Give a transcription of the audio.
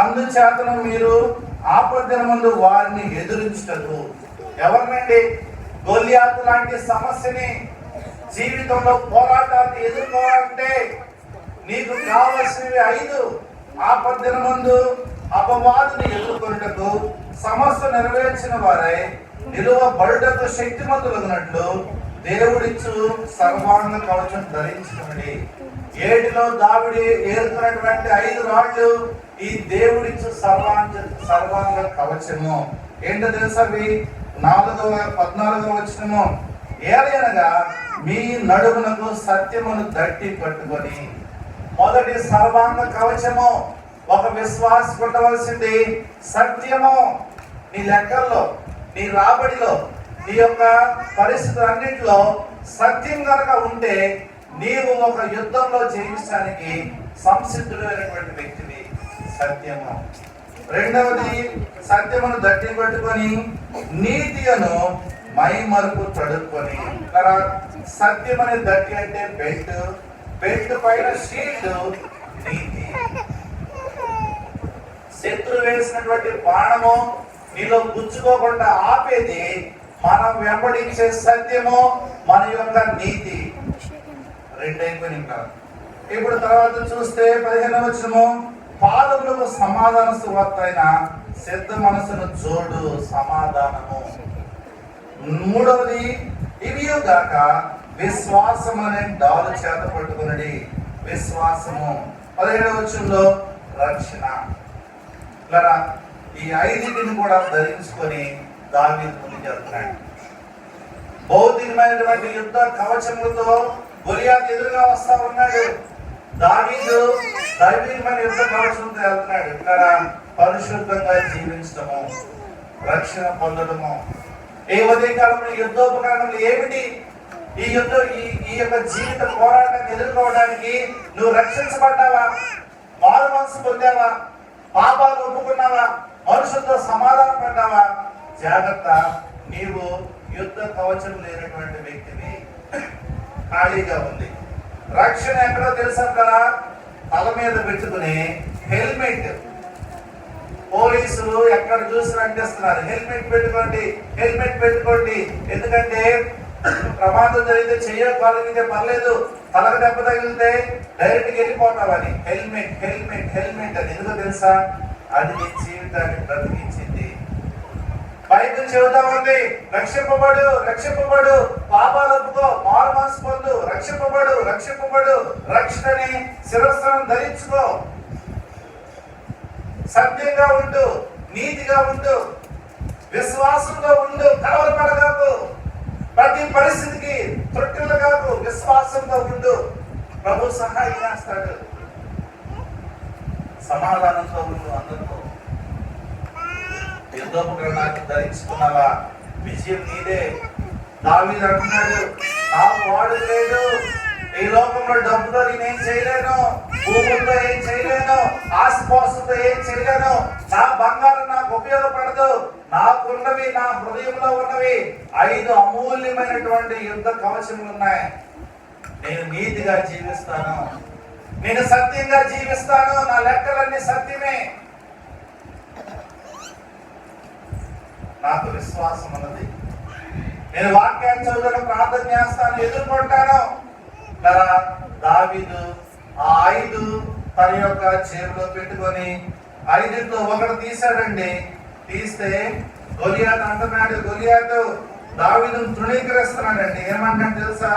అందుచేతను మీరు ఆపదిన ముందు వారిని ఎదురించటకు ఎవరినండి? గొలియాతు లాంటి సమస్యని జీవితంలో పోరాటాన్ని ఎదుర్కోవాలంటే నీకు కావలసినవి ఐదు. ఆపద్దిన ముందు అపవాదిని ఎదుర్కొనుటకు సమస్య నెరవేర్చిన వారై నిలువ బడుటకు శక్తిమంతులగినట్లు దేవుడిచ్చు సర్వాంగ కవచం ధరించుకుని ఏటిలో దావిడి ఏరుతున్నటువంటి ఐదు రాళ్ళు ఈ దేవుడిచ్చు సర్వాంగ సర్వాంగ కవచము. ఏంటో తెలుసా అవి? నాలుగవ పద్నాలుగవ వచ్చినము ఏలయనగా మీ నడుమునకు సత్యమును దట్టి పట్టుకొని. మొదటి సర్వాంగ కవచము. ఒక విశ్వాస ఉండవలసింది సత్యము. నీ లెక్కల్లో నీ రాబడిలో నీ యొక్క పరిస్థితులన్నింటిలో సత్యం కనుక ఉంటే నీవు ఒక యుద్ధంలో జయించడానికి సంసిద్ధుడైనటువంటి వ్యక్తివి సత్యము రెండవది సత్యమును దట్టి పెట్టుకొని నీతియను మై మరుపు తడుక్కొని. తర్వాత సత్యం అనే దట్టి అంటే బెల్ట్. బెల్ట్ పైన షీల్డ్ నీతి. శత్రువు వేసినటువంటి బాణము నీలో గుచ్చుకోకుండా ఆపేది మనం వెంబడించే సత్యము మన యొక్క నీతి. రెండైపోయిన ఇంకా. ఇప్పుడు తర్వాత చూస్తే పదిహేను వచ్చినము పాదములకు సమాధాన సువార్త అయిన సిద్ధ మనసును జోడు సమాధానము. మూడవది ఇవి కాక విశ్వాసం అనే డాలు చేత పట్టుకున్నది విశ్వాసము. పదిహేడవ వచ్చంలో రక్షణ. ఇలా ఈ ఐదింటిని కూడా ధరించుకొని దావి ముందుకెళ్తున్నాడు భౌతికమైనటువంటి యుద్ధ కవచములతో గొలియాత్ ఎదురుగా వస్తా ఉన్నాడు. దావీదు దైవికమైన యుద్ధ కవచంతో వెళ్తున్నాడు. ఇక్కడ పరిశుద్ధంగా జీవించడము రక్షణ పొందడము. ఏ ఉదయకాలంలో యుద్ధోపకరణలు ఏమిటి? ఈ యుద్ధ ఈ ఈ యొక్క జీవిత పోరాటాన్ని ఎదుర్కోవడానికి నువ్వు రక్షించబడ్డావా? మారు మనసు పొందావా? పాపాలు ఒప్పుకున్నావా? మనుషులతో సమాధానం పడ్డావా జాగ్రత్త నీవు యుద్ధ కవచం లేనటువంటి వ్యక్తిని ఖాళీగా ఉంది. రక్షణ ఎక్కడో తెలుసా కదా తల మీద పెట్టుకుని హెల్మెట్. పోలీసులు ఎక్కడ చూసినా అంటేస్తున్నారు హెల్మెట్ పెట్టుకోండి హెల్మెట్ పెట్టుకోండి. ఎందుకంటే ప్రమాదం జరిగితే చెయ్య పర్లేదు. తలకు దెబ్బ తగిలితే డైరెక్ట్గా వెళ్ళిపోతావని. హెల్మెట్ హెల్మెట్ హెల్మెట్ అని. ఎందుకు తెలుసా? అది నీ జీవితాన్ని బ్రతికించింది. బైబిల్ చెబుతా ఉంది రక్షింపబడు రక్షింపబడు. పాపాలు ఒప్పుకో మారు మనసు పొందు రక్షింపబడు రక్షింపబడు. రక్షణని శిరస్సును ధరించుకో. సత్యంగా ఉండు నీతిగా ఉండు విశ్వాసంగా ఉండు కలవరపడగాకు ప్రతి పరిస్థితికి తొట్టిల్ల కాకు విశ్వాసంగా ఉండు. ప్రభు సహాయం చేస్తాడు. సమాధానంతో ఉండు అందరితో. యుద్ధోపకరణాన్ని ధరించుకున్నావా? విజయం నీదే. దావీదు అంటున్నాడు నాకు వాడు లేడు. ఈ లోకంలో డబ్బుతో నేనేం చేయలేను? భూములతో ఏం చేయలేను? ఆస్తిపాస్తులతో ఏం చేయలేను? నా బంగారం నాకు ఉపయోగపడదు. నాకున్నవి నా హృదయంలో ఉన్నవి ఐదు అమూల్యమైనటువంటి యుద్ధ కవచములు ఉన్నాయి నేను నీతిగా జీవిస్తాను. నేను సత్యంగా జీవిస్తాను. నా లెక్కలన్నీ సత్యమే. నాకు విశ్వాసం ఉన్నది నేను వాక్యాన్ని చదువుతాను ప్రార్థన చేస్తాను. ఎదుర్కొంటాను కదా దావీదు ఆ ఐదు తన యొక్క చేతిలో పెట్టుకొని ఐదుతో ఒకటి తీశాడండి. తీస్తే గొలియాత్ అంటున్నాడు గొలియాత్ దావీదును తృణీకరిస్తున్నాడండి. ఏమంటాడు తెలుసా?